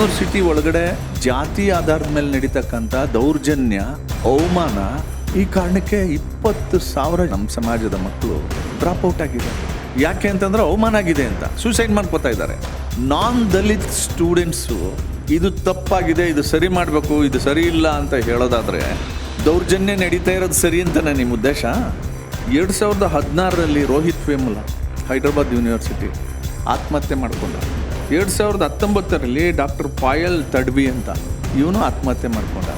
University ಒಳಗಡೆ ಜಾತಿ ಆಧಾರದ ಮೇಲೆ ನಡೀತಕ್ಕಂಥ ದೌರ್ಜನ್ಯ, ಅವಮಾನ ಈ ಕಾರಣಕ್ಕೆ ಇಪ್ಪತ್ತು ಸಾವಿರ ನಮ್ಮ ಸಮಾಜದ ಮಕ್ಕಳು ಡ್ರಾಪ್ ಔಟ್ ಆಗಿದೆ ಯಾಕೆ ಅಂತಂದ್ರೆ ಅವಮಾನ ಆಗಿದೆ ಅಂತ ಸೂಸೈಡ್ ಮಾಡ್ಕೋತಾ ಇದ್ದಾರೆ. ನಾನ್ ದಲಿತ್ ಸ್ಟೂಡೆಂಟ್ಸು ಇದು ತಪ್ಪಾಗಿದೆ, ಇದು ಸರಿ ಮಾಡಬೇಕು, ಇದು ಸರಿ ಇಲ್ಲ ಅಂತ ಹೇಳೋದಾದರೆ ದೌರ್ಜನ್ಯ ನಡೀತಾ ಇರೋದು ಸರಿ ಅಂತ ನಿಮ್ಮ ಉದ್ದೇಶ? ಎರಡು ಸಾವಿರದ ಹದಿನಾರರಲ್ಲಿ ರೋಹಿತ್ ವೇಮುಲ ಹೈದ್ರಾಬಾದ್ ಯೂನಿವರ್ಸಿಟಿ ಆತ್ಮಹತ್ಯೆ ಮಾಡಿಕೊಂಡ ಎರಡು ಸಾವಿರದ ಹತ್ತೊಂಬತ್ತರಲ್ಲಿ ಡಾಕ್ಟರ್ ಪಾಯಲ್ ತಡ್ವಿ ಅಂತ. ಇವನು ಆತ್ಮಹತ್ಯೆ ಮಾಡಿಕೊಂಡ.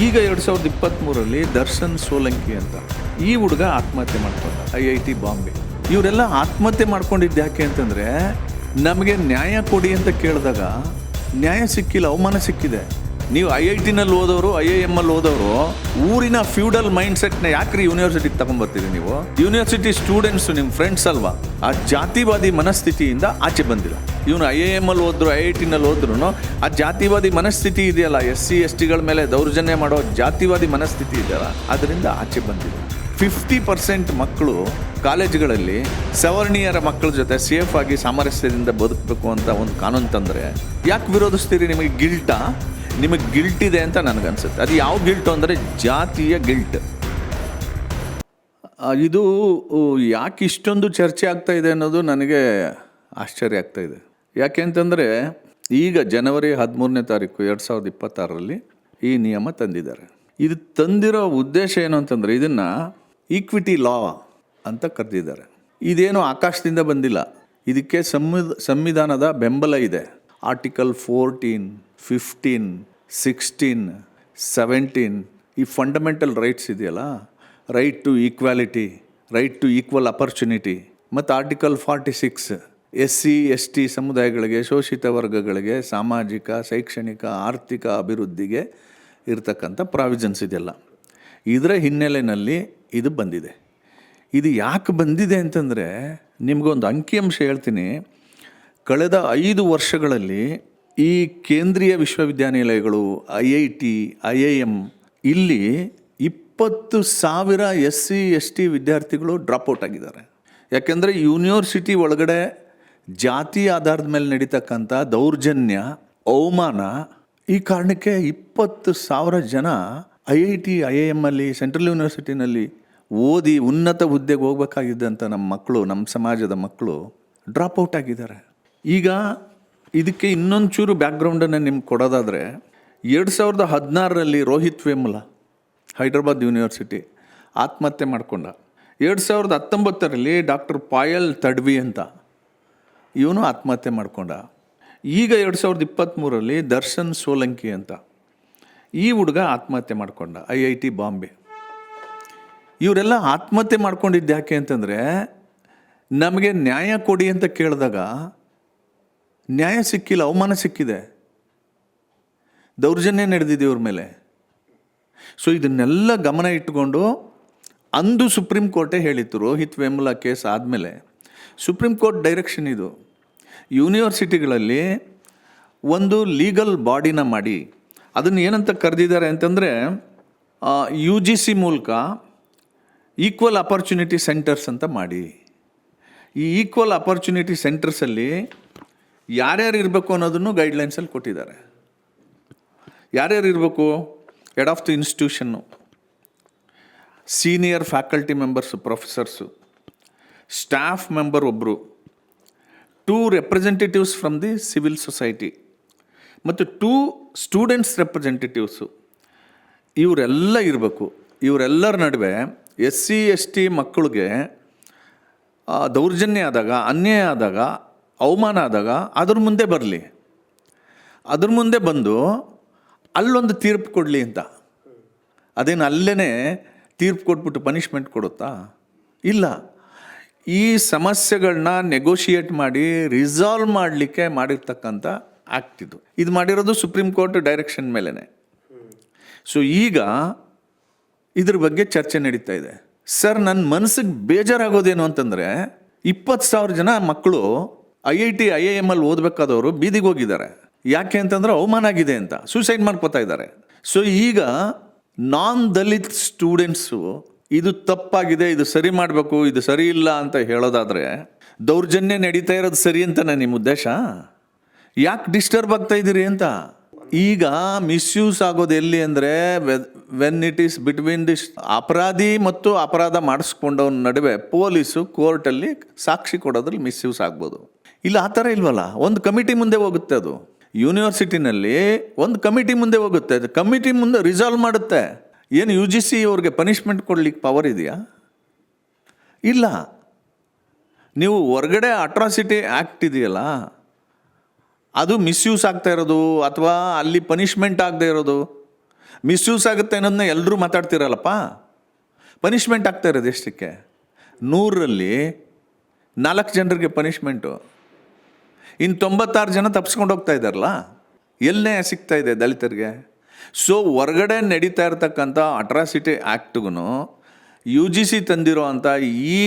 ಈಗ ಎರಡು ಸಾವಿರದ ಇಪ್ಪತ್ತ್ಮೂರರಲ್ಲಿ ದರ್ಶನ್ ಸೋಲಂಕಿ ಅಂತ. ಈ ಹುಡುಗ ಆತ್ಮಹತ್ಯೆ ಮಾಡ್ಕೊಂಡ ಐ ಐ ಟಿ ಬಾಂಬೆ. ಇವರೆಲ್ಲ ಆತ್ಮಹತ್ಯೆ ಮಾಡ್ಕೊಂಡಿದ್ದು ಯಾಕೆ ಅಂತಂದರೆ, ನಮಗೆ ನ್ಯಾಯ ಕೊಡಿ ಅಂತ ಕೇಳಿದಾಗ ನ್ಯಾಯ ಸಿಕ್ಕಿಲ್ಲ, ಅವಮಾನ ಸಿಕ್ಕಿದೆ. ನೀವು ಐ ಐ ಟಿನಲ್ಲಿ ಓದೋರು, ಐ ಐ ಎಂ ಅಲ್ಲಿ ಓದೋರು, ಊರಿನ ಫ್ಯೂಡಲ್ ಮೈಂಡ್ ಸೆಟ್ನ ಯಾಕ್ರಿ ಯೂನಿವರ್ಸಿಟಿಗೆ ತಗೊಂಬರ್ತೀರಿ ನೀವು? ಯೂನಿವರ್ಸಿಟಿ ಸ್ಟೂಡೆಂಟ್ಸ್ ನಿಮ್ಮ ಫ್ರೆಂಡ್ಸ್ ಅಲ್ವಾ? ಆ ಜಾತಿವಾದಿ ಮನಸ್ಥಿತಿಯಿಂದ ಆಚೆ ಬಂದಿಲ್ಲ ಇವನು ಐ ಐ ಎಂ ಅಲ್ಲಿ ಓದ್ರು, ಐ ಐ ಟಿನಲ್ಲಿ ಹೋದ್ರು ಆ ಜಾತಿವಾದಿ ಮನಸ್ಥಿತಿ ಇದೆಯಲ್ಲ? ಎಸ್ ಸಿ ಎಸ್ ಟಿಗಳ ಮೇಲೆ ದೌರ್ಜನ್ಯ ಮಾಡೋ ಜಾತಿವಾದಿ ಮನಸ್ಥಿತಿ ಇದೆಯಲ್ಲ? ಅದರಿಂದ ಆಚೆ ಬಂದಿಲ್ಲ ಫಿಫ್ಟಿ ಪರ್ಸೆಂಟ್ ಮಕ್ಕಳು ಕಾಲೇಜುಗಳಲ್ಲಿ ಸವರ್ಣೀಯರ ಮಕ್ಕಳ ಜೊತೆ ಸೇಫ್ ಆಗಿ ಸಾಮರಸ್ಯದಿಂದ ಬದುಕಬೇಕು ಅಂತ ಒಂದು ಕಾನೂನು ತಂದರೆ ಯಾಕೆ ವಿರೋಧಿಸ್ತೀರಿ ನಿಮಗೆ? ಗಿಲ್ಟಾ ನಿಮಗೆ ಗಿಲ್ಟ್ ಇದೆ ಅಂತ ನನಗನ್ಸುತ್ತೆ. ಅದು ಯಾವ ಗಿಲ್ಟು ಅಂದರೆ ಜಾತಿಯ ಗಿಲ್ಟ್ ಇದು ಯಾಕೆ ಇಷ್ಟೊಂದು ಚರ್ಚೆ ಆಗ್ತಾ ಇದೆ ಅನ್ನೋದು ನನಗೆ ಆಶ್ಚರ್ಯ ಆಗ್ತಾ ಇದೆ. ಯಾಕೆ ಅಂತಂದರೆ, ಈಗ ಜನವರಿ ಹದಿಮೂರನೇ ತಾರೀಕು ಎರಡು ಸಾವಿರದ ಇಪ್ಪತ್ತಾರರಲ್ಲಿ ಈ ನಿಯಮ ತಂದಿದ್ದಾರೆ. ಇದು ತಂದಿರೋ ಉದ್ದೇಶ ಏನು ಅಂತಂದರೆ, ಇದನ್ನು ಈಕ್ವಿಟಿ ಲಾ ಅಂತ ಕರೆದಿದ್ದಾರೆ. ಇದೇನು ಆಕಾಶದಿಂದ ಬಂದಿಲ್ಲ. ಇದಕ್ಕೆ ಸಂವಿಧ, ಸಂವಿಧಾನದ ಬೆಂಬಲ ಇದೆ. Article fourteen fifteen sixteen seventeen ಈ ಫಂಡಮೆಂಟಲ್ ರೈಟ್ಸ್ ಇದೆಯಲ್ಲ? Right to equality right to equal opportunity ಮತ್ತು article forty six S C S T ಸಮುದಾಯಗಳಿಗೆ, ಶೋಷಿತ ವರ್ಗಗಳಿಗೆ ಸಾಮಾಜಿಕ, ಶೈಕ್ಷಣಿಕ, ಆರ್ಥಿಕ ಅಭಿವೃದ್ಧಿಗೆ ಇರತಕ್ಕಂಥ ಪ್ರಾವಿಜನ್ಸ್ ಇದೆಯಲ್ಲ. ಇದರ ಹಿನ್ನೆಲೆಯಲ್ಲಿ ಇದು ಬಂದಿದೆ. ಇದು ಯಾಕೆ ಬಂದಿದೆ ಅಂತಂದರೆ ನಿಮಗೊಂದು ಅಂಕಿಅಂಶ ಹೇಳ್ತೀನಿ. ಕಳೆದ ಐದು ವರ್ಷಗಳಲ್ಲಿ ಈ ಕೇಂದ್ರೀಯ ವಿಶ್ವವಿದ್ಯಾನಿಲಯಗಳು, I I T, I I M ಇಲ್ಲಿ ಇಪ್ಪತ್ತು ಸಾವಿರ ಎಸ್ ಸಿ ಎಸ್ ಟಿ ವಿದ್ಯಾರ್ಥಿಗಳು ಡ್ರಾಪ್ಔಟ್ ಆಗಿದ್ದಾರೆ. ಯಾಕೆಂದರೆ ಯೂನಿವರ್ಸಿಟಿ ಒಳಗಡೆ ಜಾತಿ ಆಧಾರದ ಮೇಲೆ ನಡೀತಕ್ಕಂಥ ದೌರ್ಜನ್ಯ, ಅವಮಾನ ಈ ಕಾರಣಕ್ಕೆ ಇಪ್ಪತ್ತು ಸಾವಿರ ಜನ I I T, I I ಎಮ್ಮಲ್ಲಿ central ಯೂನಿವರ್ಸಿಟಿನಲ್ಲಿ ಓದಿ ಉನ್ನತ ಹುದ್ದೆಗೆ ಹೋಗ್ಬೇಕಾಗಿದ್ದಂಥ ನಮ್ಮ ಮಕ್ಕಳು, ನಮ್ಮ ಸಮಾಜದ ಮಕ್ಕಳು ಡ್ರಾಪ್ ಔಟ್ ಆಗಿದ್ದಾರೆ. ಈಗ ಇದಕ್ಕೆ ಇನ್ನೊಂದು ಚೂರು ಬ್ಯಾಕ್ಗ್ರೌಂಡನ್ನು ನಿಮ್ಗೆ ಕೊಡೋದಾದರೆ, ಎರಡು ಸಾವಿರದ ಹದಿನಾರರಲ್ಲಿ ರೋಹಿತ್ ವೇಮುಲ, ಹೈದ್ರಾಬಾದ್ ಯೂನಿವರ್ಸಿಟಿ, ಆತ್ಮಹತ್ಯೆ ಮಾಡಿಕೊಂಡ. ಎರಡು ಸಾವಿರದ ಹತ್ತೊಂಬತ್ತರಲ್ಲಿ ಡಾಕ್ಟರ್ ಪಾಯಲ್ ತಡ್ವಿ ಅಂತ, ಇವನು ಆತ್ಮಹತ್ಯೆ ಮಾಡಿಕೊಂಡ. ಈಗ ಎರಡು ಸಾವಿರದ ಇಪ್ಪತ್ತ್ಮೂರಲ್ಲಿ ದರ್ಶನ್ ಸೋಲಂಕಿ ಅಂತ, ಈ ಹುಡುಗ ಆತ್ಮಹತ್ಯೆ ಮಾಡಿಕೊಂಡ, ಐ ಐ ಟಿ ಬಾಂಬೆ. ಇವರೆಲ್ಲ ಆತ್ಮಹತ್ಯೆ ಮಾಡ್ಕೊಂಡಿದ್ದು ಯಾಕೆ ಅಂತಂದರೆ, ನಮಗೆ ನ್ಯಾಯ ಕೊಡಿ ಅಂತ ಕೇಳಿದಾಗ ನ್ಯಾಯ ಸಿಕ್ಕಿಲ್ಲ, ಅವಮಾನ ಸಿಕ್ಕಿದೆ. ದೌರ್ಜನ್ಯ ನಡೆದಿದೆ ಇವ್ರ ಮೇಲೆ. ಸೊ ಇದನ್ನೆಲ್ಲ ಗಮನ ಇಟ್ಟುಕೊಂಡು ಅಂದು ಸುಪ್ರೀಂ ಕೋರ್ಟೇ ಹೇಳಿತ್ತು, ರೋಹಿತ್ ವೇಮುಲಾ ಕೇಸ್ ಆದಮೇಲೆ. ಸುಪ್ರೀಂ ಕೋರ್ಟ್ ಡೈರೆಕ್ಷನ್ ಇದು. ಯೂನಿವರ್ಸಿಟಿಗಳಲ್ಲಿ ಒಂದು ಲೀಗಲ್ ಬಾಡಿನ ಮಾಡಿ, ಅದನ್ನು ಏನಂತ ಕರೆದಿದ್ದಾರೆ ಅಂತಂದರೆ ಯು ಜಿ ಸಿ ಮೂಲಕ ಈಕ್ವಲ್ ಅಪರ್ಚುನಿಟಿ ಸೆಂಟರ್ಸ್ ಅಂತ ಮಾಡಿ. ಈ ಈಕ್ವಲ್ ಅಪರ್ಚುನಿಟಿ ಸೆಂಟರ್ಸಲ್ಲಿ ಯಾರ್ಯಾರು ಇರಬೇಕು ಅನ್ನೋದನ್ನು ಗೈಡ್ಲೈನ್ಸಲ್ಲಿ ಕೊಟ್ಟಿದ್ದಾರೆ. ಯಾರ್ಯಾರು ಇರಬೇಕು? Head of the institution senior faculty members professors staff member ಒಬ್ಬರು two representatives from the civil society ಮತ್ತು ಟೂ ಸ್ಟೂಡೆಂಟ್ಸ್ ರೆಪ್ರೆಸೆಂಟೇಟಿವ್ಸು ಇವರೆಲ್ಲ ಇರಬೇಕು. ಇವರೆಲ್ಲರ ನಡುವೆ ಎಸ್ ಸಿ ಎಸ್ ಟಿ ಮಕ್ಕಳಿಗೆ ದೌರ್ಜನ್ಯ ಆದಾಗ, ಅನ್ಯಾಯ ಆದಾಗ ಅವಮಾನ ಆದಾಗ ಅದ್ರ ಮುಂದೆ ಬರಲಿ. ಅದ್ರ ಮುಂದೆ ಬಂದು ಅಲ್ಲೊಂದು ತೀರ್ಪು ಕೊಡಲಿ ಅಂತ. ಅದೇನು ಅಲ್ಲೇ ತೀರ್ಪು ಕೊಟ್ಬಿಟ್ಟು ಪನಿಷ್ಮೆಂಟ್ ಕೊಡುತ್ತಾ? ಇಲ್ಲ. ಈ ಸಮಸ್ಯೆಗಳನ್ನ ನೆಗೋಷಿಯೇಟ್ ಮಾಡಿ ರಿಸಾಲ್ವ್ ಮಾಡಲಿಕ್ಕೆ ಮಾಡಿರ್ತಕ್ಕಂಥ ಆ್ಯಕ್ಟ್ ಇದು. ಇದು ಮಾಡಿರೋದು ಸುಪ್ರೀಂ ಕೋರ್ಟ್ ಡೈರೆಕ್ಷನ್ ಮೇಲೇ ಸೊ ಈಗ ಇದ್ರ ಬಗ್ಗೆ ಚರ್ಚೆ ನಡೀತಾ ಇದೆ. ಸರ್ ನನ್ನ ಮನಸ್ಸಿಗೆ ಬೇಜಾರಾಗೋದೇನು ಅಂತಂದರೆ, ಇಪ್ಪತ್ತು ಸಾವಿರ ಜನ ಮಕ್ಕಳು I I T, I I M ಅಲ್ಲಿ ಓದಬೇಕಾದವರು ಬೀದಿಗೆ ಹೋಗಿದ್ದಾರೆ. ಯಾಕೆ ಅಂತಂದ್ರೆ ಅವಮಾನ ಆಗಿದೆ ಅಂತ ಸೂಸೈಡ್ ಮಾಡ್ಕೋತಾ ಇದ್ದಾರೆ. ಸೊ ಈಗ ನಾನ್ ದಲಿತ್ ಸ್ಟೂಡೆಂಟ್ಸು ಇದು ತಪ್ಪಾಗಿದೆ, ಇದು ಸರಿ ಮಾಡಬೇಕು, ಇದು ಸರಿ ಇಲ್ಲ ಅಂತ ಹೇಳೋದಾದರೆ, ದೌರ್ಜನ್ಯ ನಡೀತಾ ಇರೋದು ಸರಿ ಅಂತ ನಿಮ್ಮ ಉದ್ದೇಶ? ಯಾಕೆ ಡಿಸ್ಟರ್ಬ್ ಆಗ್ತಾ ಇದ್ದೀರಿ ಅಂತ? ಈಗ ಮಿಸ್ಯೂಸ್ ಆಗೋದು ಎಲ್ಲಿ ಅಂದರೆ when it is between this ಅಪರಾಧಿ ಮತ್ತು ಅಪರಾಧ ಮಾಡಿಸ್ಕೊಂಡವನ ನಡುವೆ ಪೊಲೀಸು ಕೋರ್ಟಲ್ಲಿ ಸಾಕ್ಷಿ ಕೊಡೋದ್ರಲ್ಲಿ ಮಿಸ್ಯೂಸ್ ಆಗ್ಬೋದು. ಇಲ್ಲ, ಆ ಥರ ಇಲ್ವಲ್ಲ? ಒಂದು ಕಮಿಟಿ ಮುಂದೆ ಹೋಗುತ್ತೆ ಅದು. ಯೂನಿವರ್ಸಿಟಿನಲ್ಲಿ ಒಂದು ಕಮಿಟಿ ಮುಂದೆ ಹೋಗುತ್ತೆ. ಅದು ಕಮಿಟಿ ಮುಂದೆ ರಿಸಾಲ್ವ್ ಮಾಡುತ್ತೆ. ಏನು ಯು ಜಿ ಸಿ ಅವ್ರಿಗೆ ಪನಿಷ್ಮೆಂಟ್ ಕೊಡ್ಲಿಕ್ಕೆ ಪವರ್ ಇದೆಯಾ? ಇಲ್ಲ. ನೀವು ಹೊರಗಡೆ ಅಟ್ರಾಸಿಟಿ ಆ್ಯಕ್ಟ್ ಇದೆಯಲ್ಲ, ಅದು ಮಿಸ್ಯೂಸ್ ಆಗ್ತಾ ಇರೋದು ಅಥವಾ ಅಲ್ಲಿ ಪನಿಷ್ಮೆಂಟ್ ಆಗದೆ ಇರೋದು? ಮಿಸ್ಯೂಸ್ ಆಗುತ್ತೆ ಅನ್ನೋದನ್ನ ಎಲ್ಲರೂ ಮಾತಾಡ್ತಿರಲ್ಲಪ್ಪ? ಪನಿಷ್ಮೆಂಟ್ ಆಗ್ತಾ ಇರೋದು ಎಷ್ಟಕ್ಕೆ? ನೂರರಲ್ಲಿ ನಾಲ್ಕು ಜನರಿಗೆ ಪನಿಷ್ಮೆಂಟು ಇನ್ನು ತೊಂಬತ್ತಾರು ಜನ ತಪ್ಪಿಸ್ಕೊಂಡು ಹೋಗ್ತಾ ಇದ್ದಾರಲ್ಲ, ಎಲ್ಲೇ ಸಿಗ್ತಾ ಇದೆ ದಲಿತರಿಗೆ? ಸೊ ಹೊರಗಡೆ ನಡೀತಾ ಇರ್ತಕ್ಕಂಥ ಅಟ್ರಾಸಿಟಿ ಆ್ಯಕ್ಟ್ಗೂ ಯು ಜಿ ಸಿ ತಂದಿರೋ ಅಂಥ ಈ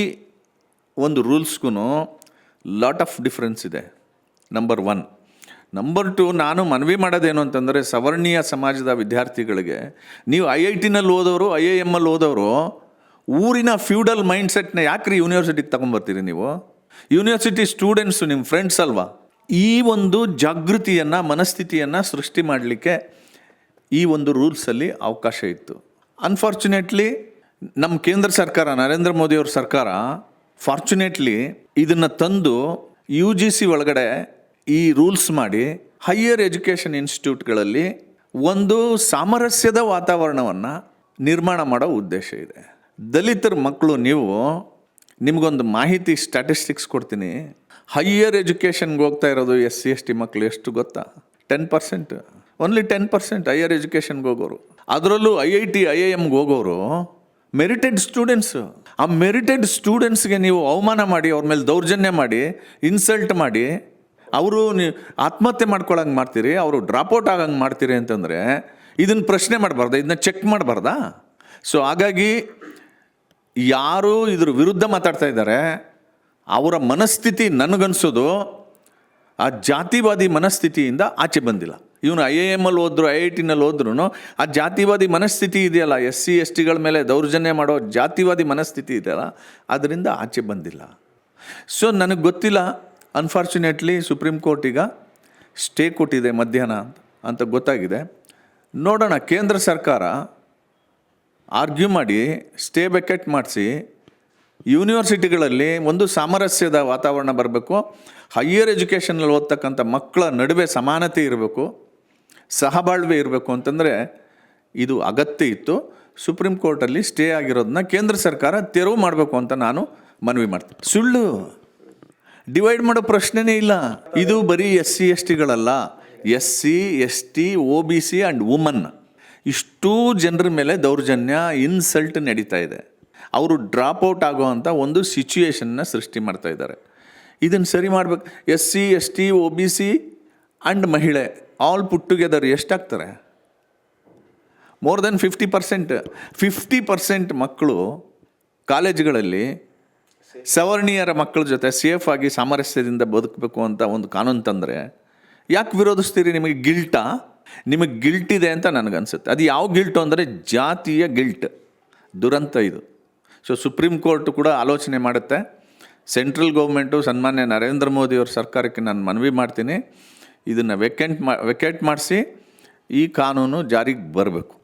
ಒಂದು ರೂಲ್ಸ್ಗೂ ಲಾಟ್ ಆಫ್ ಡಿಫ್ರೆನ್ಸ್ ಇದೆ. ನಂಬರ್ ಒನ್ ನಂಬರ್ ಟು ನಾನು ಮನವಿ ಮಾಡೋದೇನು ಅಂತಂದರೆ, ಸವರ್ಣೀಯ ಸಮಾಜದ ವಿದ್ಯಾರ್ಥಿಗಳಿಗೆ, ನೀವು ಐ ಐ ಟಿನಲ್ಲಿ ಓದೋರು, ಐ ಐ ಎಮ್ಮಲ್ಲಿ ಓದೋರು, ಊರಿನ ಫ್ಯೂಡಲ್ ಮೈಂಡ್ಸೆಟ್ನ ಯಾಕ್ರಿ ಯೂನಿವರ್ಸಿಟಿಗೆ ತಗೊಂಬರ್ತೀರಿ ನೀವು? ಯೂನಿವರ್ಸಿಟಿ ಸ್ಟೂಡೆಂಟ್ಸು ನಿಮ್ಮ ಫ್ರೆಂಡ್ಸ್ ಅಲ್ವಾ? ಈ ಒಂದು ಜಾಗೃತಿಯನ್ನು, ಮನಸ್ಥಿತಿಯನ್ನು ಸೃಷ್ಟಿ ಮಾಡಲಿಕ್ಕೆ ಈ ಒಂದು ರೂಲ್ಸಲ್ಲಿ ಅವಕಾಶ ಇತ್ತು. ಅನ್ಫಾರ್ಚುನೇಟ್ಲಿ ನಮ್ಮ ಕೇಂದ್ರ ಸರ್ಕಾರ, ನರೇಂದ್ರ ಮೋದಿಯವ್ರ ಸರ್ಕಾರ ಫಾರ್ಚುನೇಟ್ಲಿ ಇದನ್ನು ತಂದು ಯು ಜಿ ಸಿ ಒಳಗಡೆ ಈ ರೂಲ್ಸ್ ಮಾಡಿ ಹೈಯರ್ ಎಜುಕೇಷನ್ ಇನ್ಸ್ಟಿಟ್ಯೂಟ್ಗಳಲ್ಲಿ ಒಂದು ಸಾಮರಸ್ಯದ ವಾತಾವರಣವನ್ನು ನಿರ್ಮಾಣ ಮಾಡೋ ಉದ್ದೇಶ ಇದೆ. ದಲಿತರ ಮಕ್ಕಳು ನೀವು ನಿಮಗೊಂದು ಮಾಹಿತಿ ಸ್ಟ್ಯಾಟಿಸ್ಟಿಕ್ಸ್ ಕೊಡ್ತೀನಿ. ಹೈಯರ್ ಎಜುಕೇಷನ್ಗೆ ಹೋಗ್ತಾ ಇರೋದು ಎಸ್ ಸಿ, ಎಸ್ ಟಿ ಮಕ್ಕಳು ಎಷ್ಟು ಗೊತ್ತಾ? Ten percent only ten percent higher ಎಜುಕೇಷನ್ಗೆ ಹೋಗೋರು. ಅದರಲ್ಲೂ I I T I I ಎಮ್ಗೆ ಹೋಗೋರು ಮೆರಿಟೆಡ್ ಸ್ಟೂಡೆಂಟ್ಸು ಆ ಮೆರಿಟೆಡ್ ಸ್ಟೂಡೆಂಟ್ಸ್ಗೆ ನೀವು ಅವಮಾನ ಮಾಡಿ, ಅವ್ರ ಮೇಲೆ ದೌರ್ಜನ್ಯ ಮಾಡಿ ಇನ್ಸಲ್ಟ್ ಮಾಡಿ, ಅವರು ಆತ್ಮಹತ್ಯೆ ಮಾಡ್ಕೊಳಂಗೆ ಮಾಡ್ತೀರಿ, ಅವರು ಡ್ರಾಪ್ಔಟ್ ಆಗಂಗೆ ಮಾಡ್ತೀರಿ ಅಂತಂದರೆ ಇದನ್ನು ಪ್ರಶ್ನೆ ಮಾಡಬಾರ್ದ? ಇದನ್ನ ಚೆಕ್ ಮಾಡಬಾರ್ದಾ? ಸೊ ಹಾಗಾಗಿ ಯಾರು ಇದ್ರ ವಿರುದ್ಧ ಮಾತಾಡ್ತಾ ಇದ್ದಾರೆ, ಅವರ ಮನಸ್ಥಿತಿ ನನಗನ್ಸೋದು, ಆ ಜಾತಿವಾದಿ ಮನಸ್ಥಿತಿಯಿಂದ ಆಚೆ ಬಂದಿಲ್ಲ. ಇವನು ಐ ಎ ಎಮ್ಮಲ್ಲಿ ಹೋದ್ರು, ಐ ಐ ಟಿನಲ್ಲಿ ಹೋದ್ರೂ ಆ ಜಾತಿವಾದಿ ಮನಸ್ಥಿತಿ ಇದೆಯಲ್ಲ ಎಸ್ ಸಿ ಎಸ್ ಟಿಗಳ ಮೇಲೆ ದೌರ್ಜನ್ಯ ಮಾಡೋ ಜಾತಿವಾದಿ ಮನಸ್ಥಿತಿ ಇದೆಯಲ್ಲ, ಅದರಿಂದ ಆಚೆ ಬಂದಿಲ್ಲ. ಸೊ ನನಗೆ ಗೊತ್ತಿಲ್ಲ ಅನ್ಫಾರ್ಚುನೇಟ್ಲಿ ಸುಪ್ರೀಂ ಕೋರ್ಟ್ ಈಗ ಸ್ಟೇ ಕೊಟ್ಟಿದೆ ಮಧ್ಯಾಹ್ನ ಅಂತ ಗೊತ್ತಾಗಿದೆ. ನೋಡೋಣ, ಕೇಂದ್ರ ಸರ್ಕಾರ ಆರ್ಗ್ಯೂ ಮಾಡಿ, ಸ್ಟೇ ಬೆಕೆಟ್ ಮಾಡಿಸಿ, ಯೂನಿವರ್ಸಿಟಿಗಳಲ್ಲಿ ಒಂದು ಸಾಮರಸ್ಯದ ವಾತಾವರಣ ಬರಬೇಕು, ಹೈಯರ್ ಎಜುಕೇಷನಲ್ಲಿ ಓದ್ತಕ್ಕಂಥ ಮಕ್ಕಳ ನಡುವೆ ಸಮಾನತೆ ಇರಬೇಕು, ಸಹಬಾಳ್ವೆ ಇರಬೇಕು ಅಂತಂದರೆ ಇದು ಅಗತ್ಯ ಇತ್ತು. ಸುಪ್ರೀಂ ಕೋರ್ಟಲ್ಲಿ ಸ್ಟೇ ಆಗಿರೋದನ್ನ ಕೇಂದ್ರ ಸರ್ಕಾರ ತೆರವು ಮಾಡಬೇಕು ಅಂತ ನಾನು ಮನವಿ ಮಾಡ್ತೀನಿ. ಸುಳ್ಳು. ಡಿವೈಡ್ ಮಾಡೋ ಪ್ರಶ್ನೆನೇ ಇಲ್ಲ. ಇದು ಬರೀ S C, S ಟಿಗಳಲ್ಲ S C, S T O B C and women. ಇಷ್ಟೂ ಜನರ ಮೇಲೆ ದೌರ್ಜನ್ಯ ಇನ್ಸಲ್ಟ್ ನಡೀತಾ ಇದೆ. ಅವರು ಡ್ರಾಪ್ ಔಟ್ ಆಗೋವಂಥ ಒಂದು ಸಿಚುಯೇಷನ್ನ ಸೃಷ್ಟಿ ಮಾಡ್ತಾ ಇದ್ದಾರೆ. ಇದನ್ನು ಸರಿ ಮಾಡ್ಬೇಕು S C S T O B C and ಮಹಿಳೆ all put together ಎಷ್ಟಾಗ್ತಾರೆ more than fifty percent fifty percent ಮಕ್ಕಳು ಕಾಲೇಜುಗಳಲ್ಲಿ ಸವರ್ಣೀಯರ ಮಕ್ಕಳ ಜೊತೆ ಸೇಫ್ ಆಗಿ ಸಾಮರಸ್ಯದಿಂದ ಬದುಕಬೇಕು ಅಂತ ಒಂದು ಕಾನೂನು ತಂದರೆ ಯಾಕೆ ವಿರೋಧಿಸ್ತೀರಿ ನಿಮಗೆ ಗಿಲ್ಟಾ ನಿಮಗೆ ಗಿಲ್ಟ್ ಇದೆ ಅಂತ ನನಗನ್ಸುತ್ತೆ. ಅದು ಯಾವ ಗಿಲ್ಟು ಅಂದರೆ ಜಾತಿಯ ಗಿಲ್ಟ್ ದುರಂತ ಇದು. ಸೊ ಸುಪ್ರೀಂ ಕೋರ್ಟ್ ಕೂಡ ಆಲೋಚನೆ ಮಾಡುತ್ತೆ. ಸೆಂಟ್ರಲ್ ಗೌರ್ಮೆಂಟು ಸನ್ಮಾನ್ಯ ನರೇಂದ್ರ ಮೋದಿಯವ್ರ ಸರ್ಕಾರಕ್ಕೆ ನಾನು ಮನವಿ ಮಾಡ್ತೀನಿ. ಇದನ್ನು ವೆಕೆಂಟ್ ಮಾ ವೆಕೆಂಟ್ ಮಾಡಿಸಿ ಈ ಕಾನೂನು ಜಾರಿಗೆ ಬರಬೇಕು.